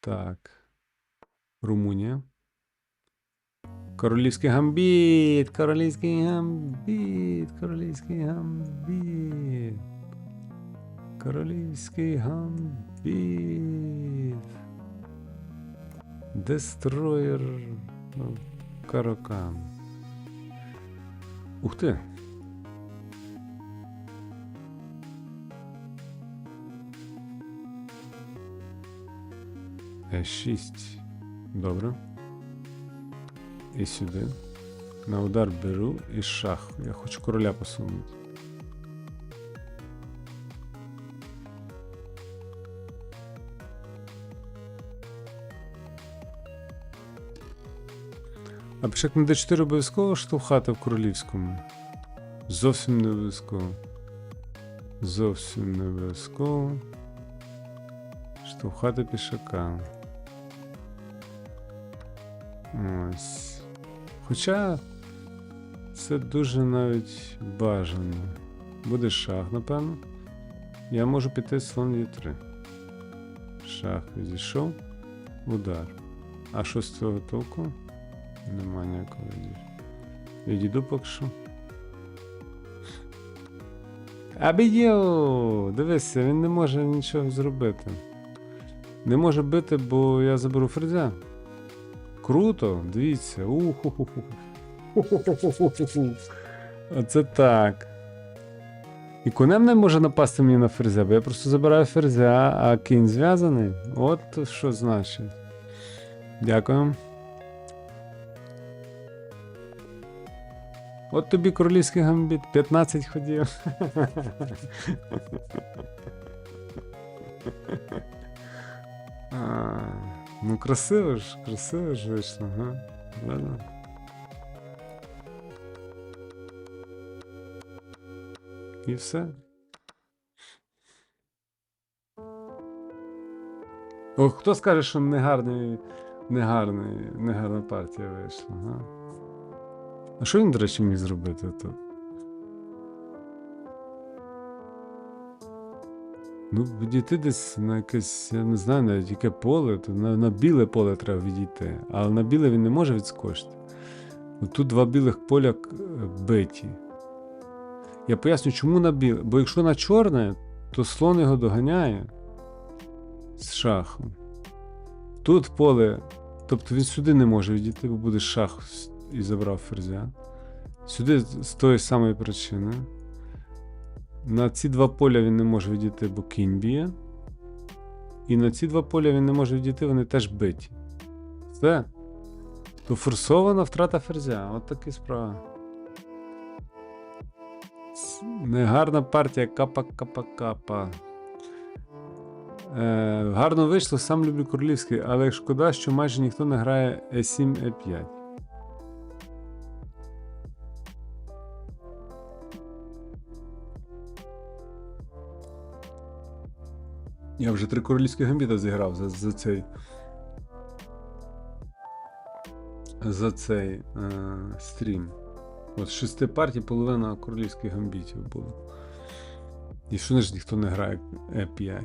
Так. Румунія. Королівський гамбіт! Королівський гамбіт! Королівський гамбіт! Королівський гамбіт! Дестроєр ну, Каракан. Ух ти! Е6. Добре. І сюди. На удар беру і шах. Я хочу короля посунути. А пішак на d4 обов'язково штовхати в королівському. Зовсім не обов'язково. Зовсім не обов'язково. Штовхати пішака. Ось. Хоча це дуже навіть бажано. Буде шах, напевно. Я можу піти слон Е3. Шах відійшов. Удар. А що з цього толку? Нема ніякого. Відійду поки що. Абійо! Дивися, він не може нічого зробити. Не може бити, бо я заберу ферзя. Круто, дивіться. Оце так. І конем не може напасти мені на ферзя, бо я просто забираю ферзя, а кінь зв'язаний. От що значить. Дякую. От тобі королівський гамбіт. 15 ходів. Ну красиво ж, красиво ж вийшло, га? Ладно. І все. О, хто скаже, що негарний, негарний, негарна партія вийшла, га? А що він, до речі, міг зробити тут? Ну, відійти десь на якесь, я не знаю навіть яке поле, то на, на біле поле треба відійти. Але на біле він не може відскочити. Тут два білих поля е, биті. Я поясню, чому на біле. Бо якщо на чорне, то слон його доганяє з шахом. Тут поле. Тобто він сюди не може відійти, бо буде шах і забрав ферзя. Сюди з тої самої причини. На ці два поля він не може відійти, бо кінь б'є. І на ці два поля він не може відійти, вони теж биті. Все. То форсована втрата ферзя. От такі справа. Негарна партія капа-капа-капа. Е, гарно вийшло, сам люблю королівський, але шкода, що майже ніхто не грає е E7, Я вже три королівські гамбіта зіграв за, за цей. За цей е, стрім. От шести партій половина королівських гамбітів було. І що ж ніхто не грає Е5.